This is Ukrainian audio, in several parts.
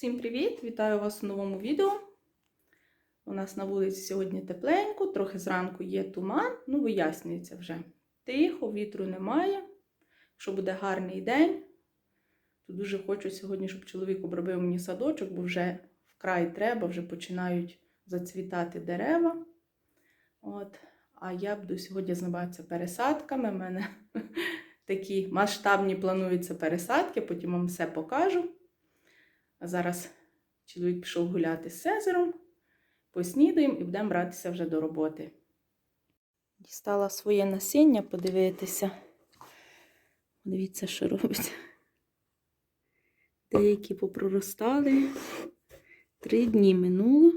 Всім привіт! Вітаю вас у новому відео. У нас на вулиці сьогодні тепленько, трохи зранку є туман, ну вияснюється вже. Тихо, вітру немає. Якщо буде гарний день, то дуже хочу сьогодні, щоб чоловік обробив мені садочок, бо вже вкрай треба, вже починають зацвітати дерева. От. А я буду сьогодні займатися пересадками. У мене такі масштабні плануються пересадки, потім вам все покажу. А зараз чоловік пішов гуляти з Цезаром, поснідаємо і будемо братися вже до роботи. Дістала своє насіння подивитися. Дивіться, що робить. Деякі попроростали. Три дні минуло.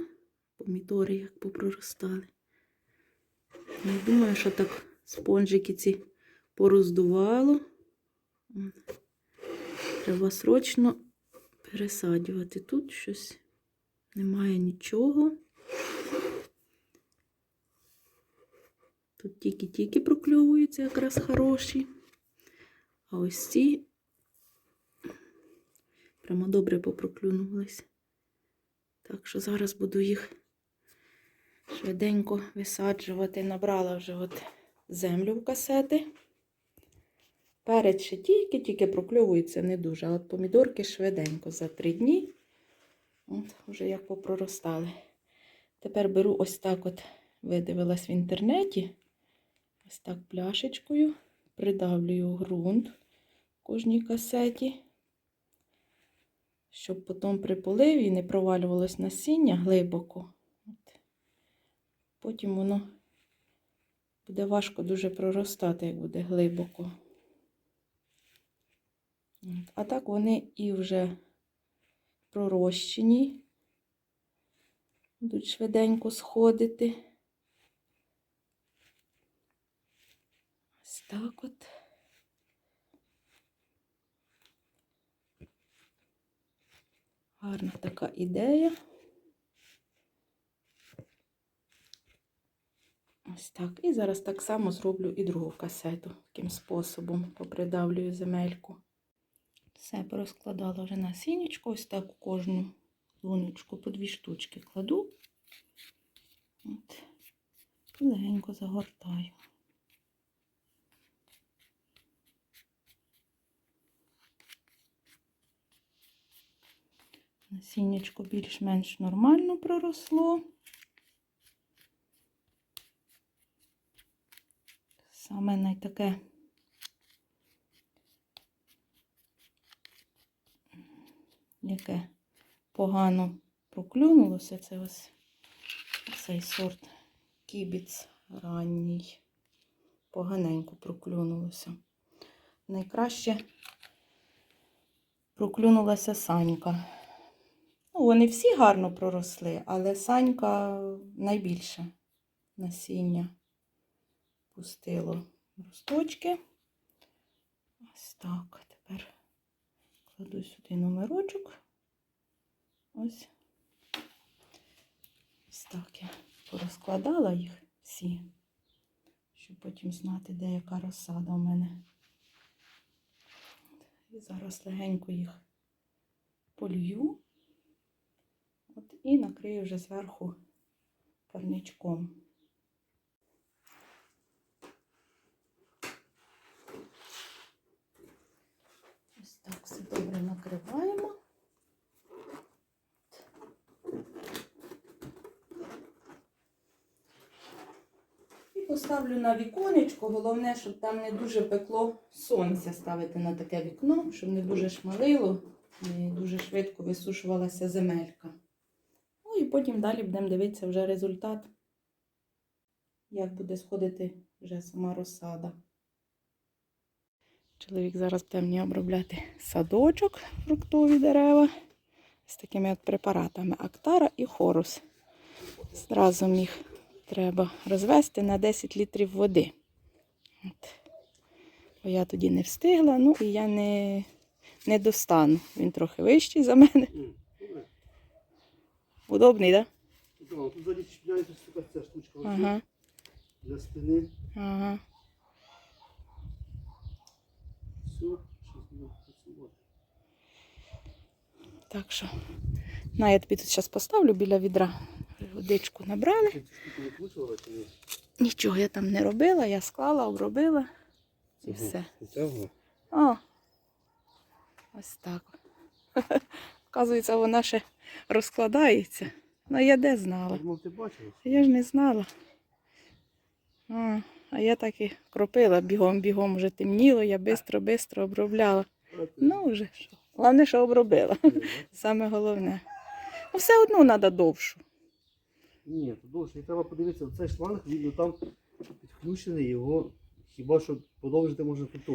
Помідори як попроростали. Не думаю, що так спонжики ці пороздувало. Треба срочно пересаджувати. Тут щось немає нічого. Тут тільки-тільки прокльовуються якраз хороші. А ось ці прямо добре попроклюнулись. Так що зараз буду їх швиденько висаджувати. Набрала вже от землю в касети. Перець ще тільки-тільки прокльовується не дуже. А от помідорки швиденько за три дні. От, вже як попроростали. Тепер беру ось так от, видивилась в інтернеті. Ось так пляшечкою. Придавлюю ґрунт в кожній касеті. Щоб потім при поливі не провалювалось насіння глибоко. От. Потім воно буде важко дуже проростати, як буде глибоко. А так вони і вже пророщені, будуть швиденько сходити. Ось так от. Гарна така ідея. Ось так. І зараз так само зроблю і другу касету таким способом попридавлюю земельку. Все порозкладала вже на сінечку, ось так у кожну луночку по дві штучки кладу. От. Легенько загортаю. Насіннячко більш-менш нормально проросло. Саме найтаке яке погано проклюнулося, це ось цей сорт кібіц ранній. Поганенько проклюнулося. Найкраще проклюнулася санька. Ну, вони всі гарно проросли, але санька найбільше насіння пустило росточки. Ось так. Тепер кладу сюди номерочок. Ось. Ось так я порозкладала їх всі, щоб потім знати, де яка розсада у мене. І зараз легенько їх полью. От, і накрию вже зверху парничком. Ось так все добре накриваємо. І поставлю на віконечко. Головне, щоб там не дуже пекло сонця ставити на таке вікно, щоб не дуже шмалило і дуже швидко висушувалася земелька. Ну і потім далі будемо дивитися вже результат, як буде сходити вже сама розсада. Чоловік зараз буде мені обробляти садочок, фруктові дерева з такими от препаратами Актара і Хорус. Зразу їх треба розвести на 10 літрів води. От. Бо я тоді не встигла, ну і я не, не достану. Він трохи вищий за мене. Удобний, так? Да, тут сзади чіпляється ця штучка ага. Для спини. Ага. Все. Так що На, я тобі тут зараз поставлю біля відра. Водичку набрали. Нічого я там не робила, я склала, обробила і все. О, ось так. Оказується, вона ще розкладається. Ну, я де знала? Я ж не знала. А, а я так і кропила бігом-бігом, вже темніло, я бистро-бистро обробляла. Ну, вже що. Головне, що обробила. Саме головне. Ну, все одно треба довшу. Ні, то довше. І треба подивитися, цей шланг, він ну, там підключений, його хіба що подовжити можна тут.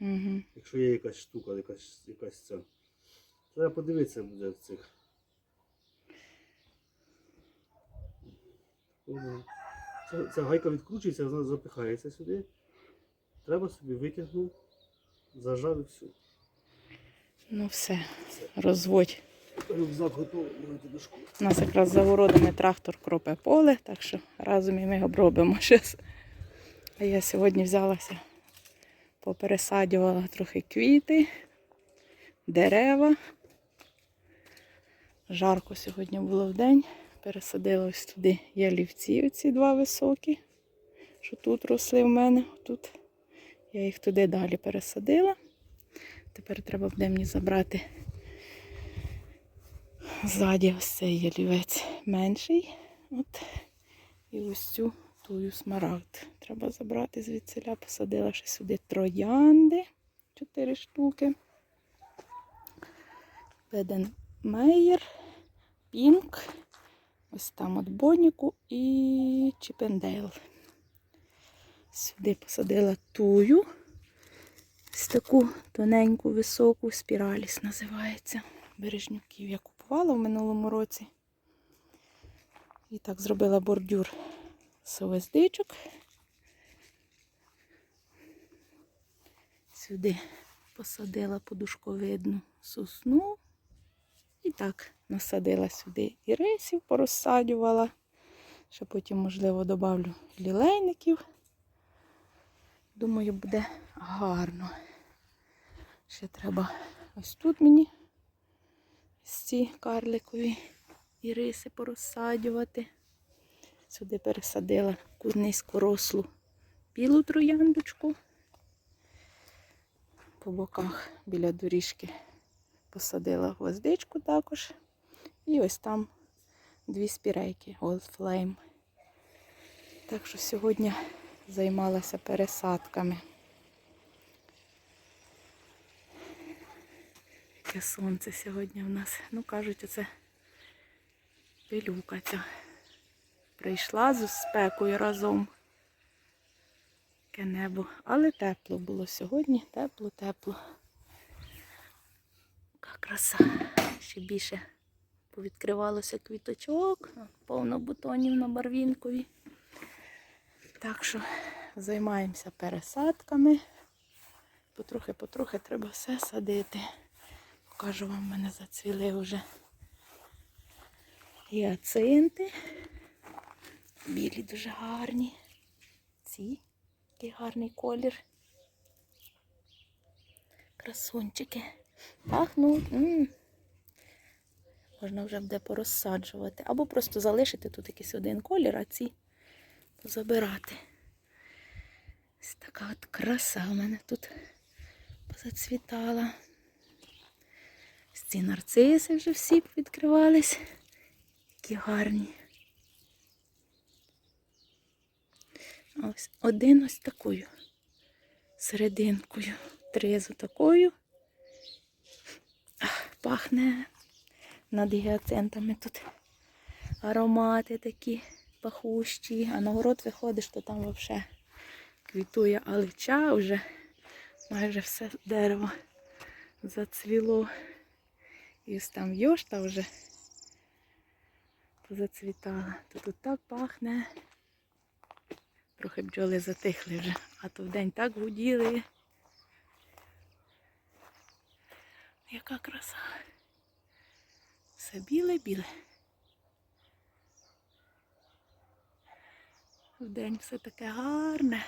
Угу. Якщо є якась штука, якась, якась ця. Треба подивитися буде в цих. Ця, ця гайка відкручується, вона запихається сюди. Треба собі витягнув, зажав і все. Ну все, розводь. Рюкзак готовий брати до школи. У нас якраз за городами трактор кропе поле, так що разом і ми обробимо щось. А я сьогодні взялася, попересадювала трохи квіти, дерева. Жарко сьогодні було в день. Пересадила ось туди ялівці, оці два високі, що тут росли в мене. Тут. Я їх туди далі пересадила. Тепер треба буде мені забрати Ззаді ось цей ялівець менший. От. І ось цю тую смарагд. Треба забрати звідсиля. Посадила ще сюди троянди. Чотири штуки. Беден Мейєр, Пінк. Ось там от Боніку і Чіпендейл. Сюди посадила тую. Ось таку тоненьку, високу спіраліс називається бережнюків я купувала в минулому році. І так зробила бордюр з овездичок. Сюди посадила подушковидну сосну. І так насадила сюди і рисів, порозсадювала. Ще потім, можливо, добавлю лілейників. Думаю, буде гарно. Ще треба ось тут мені ці карликові іриси порозсадювати. Сюди пересадила низько рослу білу трояндочку. По боках біля доріжки посадила гвоздичку також. І ось там дві спірейки Old Flame. Так що сьогодні займалася пересадками. Яке сонце сьогодні в нас. Ну, кажуть, оце пилюка ця. Прийшла з спекою разом. Таке небо. Але тепло було сьогодні. Тепло, тепло. Яка краса. Ще більше повідкривалося квіточок. Повно бутонів на барвінкові. Так що займаємося пересадками. Потрохи-потрохи треба все садити. Покажу вам, в мене зацвіли вже гіацинти. Білі дуже гарні. Ці, який гарний колір. Красунчики. Пахнуть. М. Можна вже буде порозсаджувати. Або просто залишити тут якийсь один колір, а ці позабирати. Ось така от краса у мене тут позацвітала. Ці нарциси вже всі відкривались. Які гарні. Ось один ось такою серединкою. Три з такою. Пахне над гіацинтами тут аромати такі пахущі. А на город виходиш, то там взагалі квітує алича вже. Майже все дерево зацвіло. І ось там йошта вже позацвітала. То тут так пахне. Трохи бджоли затихли вже, а то вдень так гуділи. Яка краса. Все біле-біле. Вдень все таке гарне.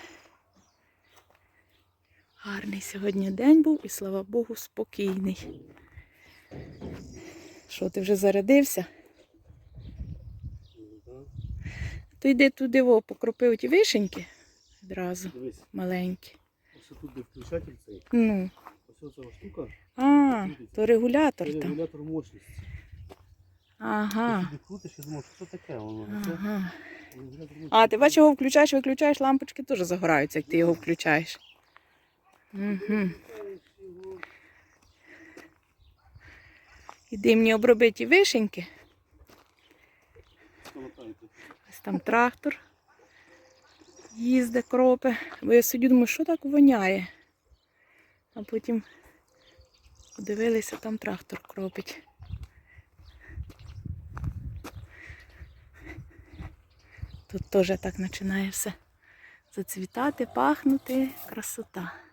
Гарний сьогодні день був і слава Богу, спокійний. Що, ти вже зарядився? То йди туди, во, покропив ті вишеньки одразу, Дивись, маленькі. ось тут де включатель цей. Ну. Ось ця штука. А, то регулятор Це там. регулятор мощності. Ага. Ти крутиш і думаєш, що це таке воно? Це Ага. регулятор мощності. А, ти бачиш, його включаєш, виключаєш, лампочки теж загораються, як ти його включаєш. Угу. Іди мені оброби ті вишеньки. Ось там трактор їздить, кропе. Бо я сидю, думаю, що так воняє. А потім подивилися, там трактор кропить. Тут теж так починає все зацвітати, пахнути. Красота.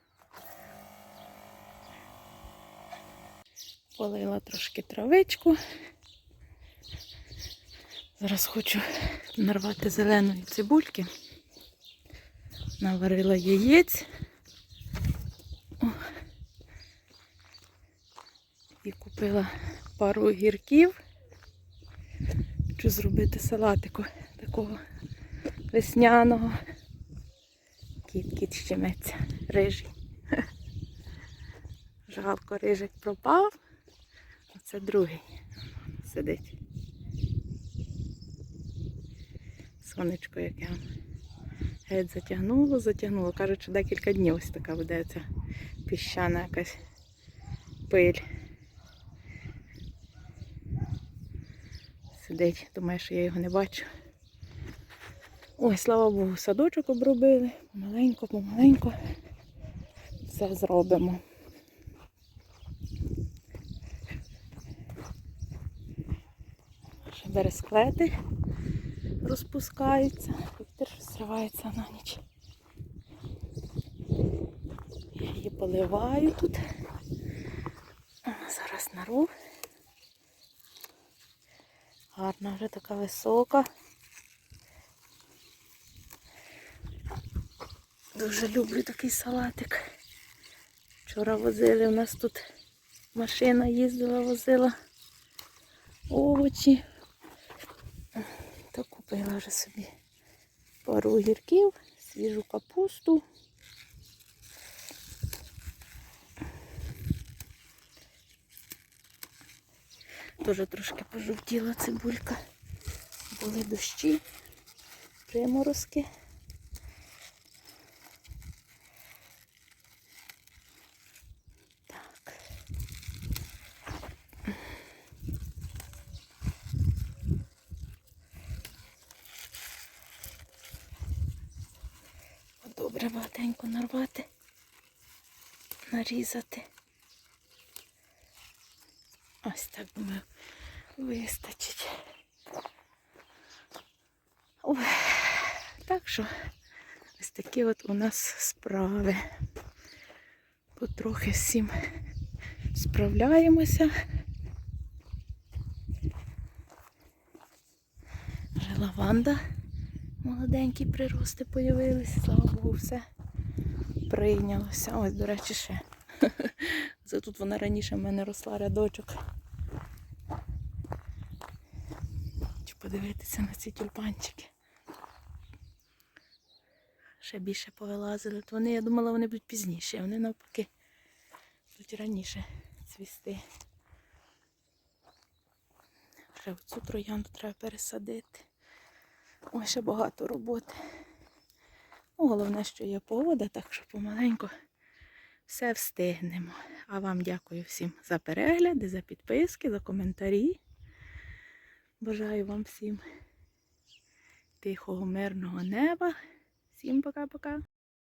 Полила трошки травичку. Зараз хочу нарвати зеленої цибульки. Наварила яєць. О. І купила пару огірків. Хочу зробити салатику такого весняного. Кіт, кіт щеметься. Рижий. Жалко, рижик пропав. Це другий сидить. Сонечко яке. Геть затягнуло, затягнуло. Кажуть, що декілька днів ось така ця піщана якась пиль. Сидить, думає, що я його не бачу. Ой, слава Богу, садочок обробили. Помаленько, помаленько. Все зробимо. Ще бересклети розпускаються. Вітер зривається на ніч. Я її поливаю тут. Зараз нару. Гарна вже така висока. Дуже люблю такий салатик. Вчора возили, у нас тут машина їздила, возила овочі. Купила вже собі пару огірків, свіжу капусту. Теж трошки пожовтіла цибулька. Були дощі, приморозки. Так. Добре багатенько нарвати, нарізати. Ось так думаю, вистачить. Ой, так що ось такі от у нас справи. Потрохи всім справляємося. Лаванда. Молоденькі прирости появилися, слава Богу, все прийнялося. Ось, до речі, ще. Це тут вона раніше в мене росла рядочок. Хочу подивитися на ці тюльпанчики. Ще більше повилазили. Вони, я думала, вони будуть пізніше, вони навпаки будуть раніше цвісти. Вже цю троянду треба пересадити. Ой, ще багато роботи. Ну, головне, що є погода, так що помаленьку все встигнемо. А вам дякую всім за перегляди, за підписки, за коментарі. Бажаю вам всім тихого, мирного неба. Всім пока-пока.